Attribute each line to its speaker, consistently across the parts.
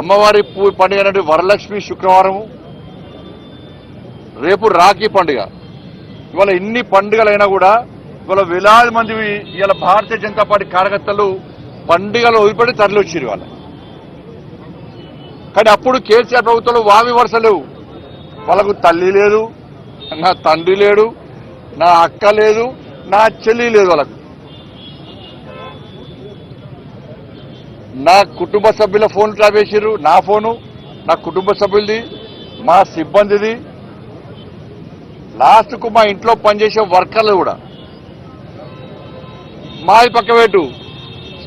Speaker 1: అమ్మవారి పూ పండుగ అనేది వరలక్ష్మి శుక్రవారం రేపు రాఖీ పండుగ. ఇవాళ ఇన్ని పండుగలైనా కూడా ఇవాళ వేలాది మంది ఇవాళ భారతీయ జనతా పార్టీ కార్యకర్తలు పండుగలు వదిలిపెట్టి తరలి వచ్చారు ఇవాళ. కానీ అప్పుడు కేసీఆర్ ప్రభుత్వంలో వామి వరుస లేవు. వాళ్ళకు తల్లి లేదు నా తండ్రి లేడు నా అక్క లేదు నా చెల్లి లేదు వాళ్ళకు. నా కుటుంబ సభ్యుల ఫోన్ ట్రాప్ చేసిర్రు నా ఫోను నా కుటుంబ సభ్యులది మా సిబ్బందిది. లాస్ట్కు మా ఇంట్లో పనిచేసే వర్కర్లు కూడా. మాది పక్కవేటు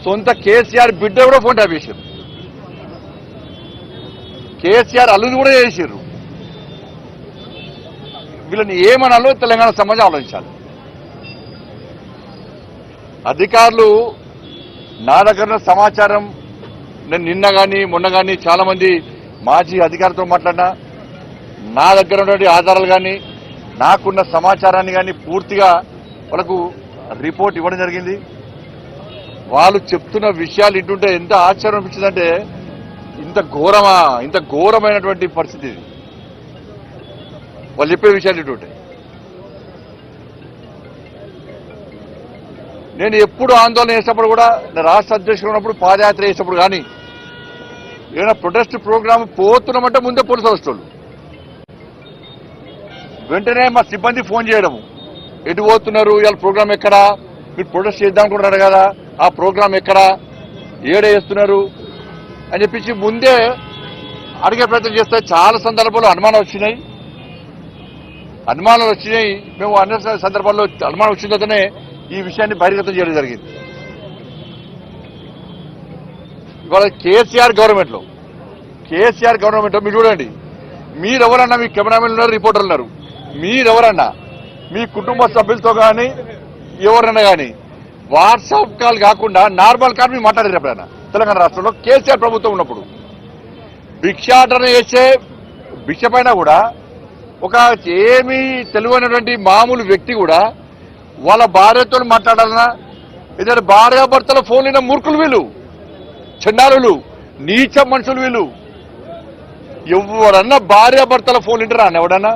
Speaker 1: సొంత కేసీఆర్ బిడ్డ కూడా ఫోన్ ట్యాప్ చేశారు కేసీఆర్ అల్లుని కూడా చేశారు వీళ్ళని ఏమనాలో తెలంగాణ సమాజం ఆలోచించాలి. అధికారులు నా దగ్గర ఉన్న సమాచారం నేను నిన్న కానీ మొన్న కానీ చాలా మంది మాజీ అధికారితో మాట్లాడినా నా దగ్గర ఉన్నటువంటి ఆధారాలు కానీ నాకున్న సమాచారాన్ని కానీ పూర్తిగా వాళ్ళకు రిపోర్ట్ ఇవ్వడం జరిగింది. వాళ్ళు చెప్తున్న విషయాలు ఇంటుంటే ఎంత ఆశ్చర్యం అనిపించిందంటే ఇంత ఘోరమా ఇంత ఘోరమైనటువంటి పరిస్థితి ఇది. వాళ్ళు చెప్పే విషయాలు ఇటుంటే నేను ఎప్పుడు ఆందోళన చేసినప్పుడు కూడా రాష్ట్ర అధ్యక్షుడు ఉన్నప్పుడు పాదయాత్ర చేసినప్పుడు కానీ ఏదైనా ప్రొటెస్ట్ ప్రోగ్రామ్ పోతున్నామంటే ముందే పోలీసు వస్తువులు వెంటనే మా సిబ్బంది ఫోన్ చేయడం ఎటు పోతున్నారు? ఇవాళ ప్రోగ్రామ్ ఎక్కడా? మీరు ప్రొటెస్ట్ చేద్దాం అనుకుంటున్నారు కదా? ఆ ప్రోగ్రామ్ ఎక్కడా? ఏడే చేస్తున్నారు? అని చెప్పేసి ముందే అడిగే ప్రయత్నం చేస్తే చాలా సందర్భాల్లో అనుమానం వచ్చినాయి. అనుమానాలు వచ్చినాయి. మేము అన్ని సందర్భాల్లో అనుమానం వచ్చిన తనే ఈ విషయాన్ని బహిర్గతం చేయడం జరిగింది. ఇవాళ కేసీఆర్ గవర్నమెంట్లో కేసీఆర్ గవర్నమెంట్లో మీరు చూడండి మీరెవరన్నా మీ కెమెరామెన్ ఉన్నారు రిపోర్టర్లు ఉన్నారు మీరెవరన్నా మీ కుటుంబ సభ్యులతో కానీ ఎవరన్నా కానీ వాట్సాప్ కాల్ కాకుండా నార్మల్ కాల్ మీరు మాట్లాడారు ఎప్పుడైనా? తెలంగాణ రాష్ట్రంలో కేసీఆర్ ప్రభుత్వం ఉన్నప్పుడు. భిక్షాటన చేసే భిక్ష పైన కూడా ఒక ఏమీ తెలివైనటువంటి మామూలు వ్యక్తి కూడా వాళ్ళ భార్యతో మాట్లాడాలన్నా? ఏదైనా భార్యాభర్తల ఫోన్లైన మూర్ఖులు వీళ్ళు. చండాలులు నీచ మనుషులు వీళ్ళు. ఎవరన్నా భార్యాభర్తల ఫోన్ ఇంటరా అన్న ఎవడన్నా?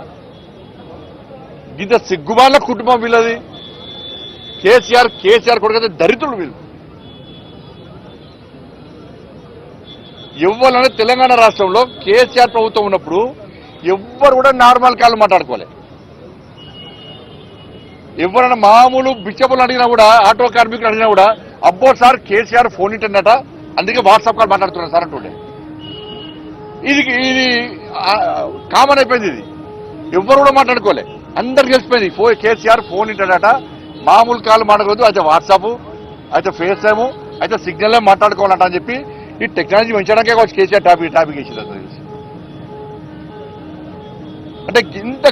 Speaker 1: ఇంత సిగ్గుమాల కుటుంబం వీళ్ళది. కేసీఆర్ కేసీఆర్ కొడుకు దరిద్రులు వీళ్ళు. ఎవరన్నా తెలంగాణ రాష్ట్రంలో కేసీఆర్ ప్రభుత్వం ఉన్నప్పుడు ఎవ్వరు కూడా నార్మల్ కాళ్ళు మాట్లాడుకోవాలి ఎవరైనా మామూలు బిచ్చపులు అడిగినా కూడా ఆటో కార్మికులు అడిగినా కూడా అబ్బో సార్ కేసీఆర్ ఫోన్ ఇంటన్నట అందుకే వాట్సాప్ కాల్ మాట్లాడుతున్నారు సార్ అంటుండే. ఇది ఇది కామన్ అయిపోయింది ఇది. ఎవ్వరు కూడా మాట్లాడుకోలే. అందరు తెలిసిపోయింది. ఫో కేసీఆర్ ఫోన్ ఇంటాడట మామూలు కాల్ మాట్లాడకూడదు. అయితే వాట్సాప్ అయితే ఫేస్ టైము అయితే సిగ్నల్ మాట్లాడుకోవాలంట అని చెప్పి ఈ టెక్నాలజీ పెంచడానికే కావచ్చు కేసీఆర్ టాపిక్ టాపిక్ ఇచ్చింది అంటే ఇంత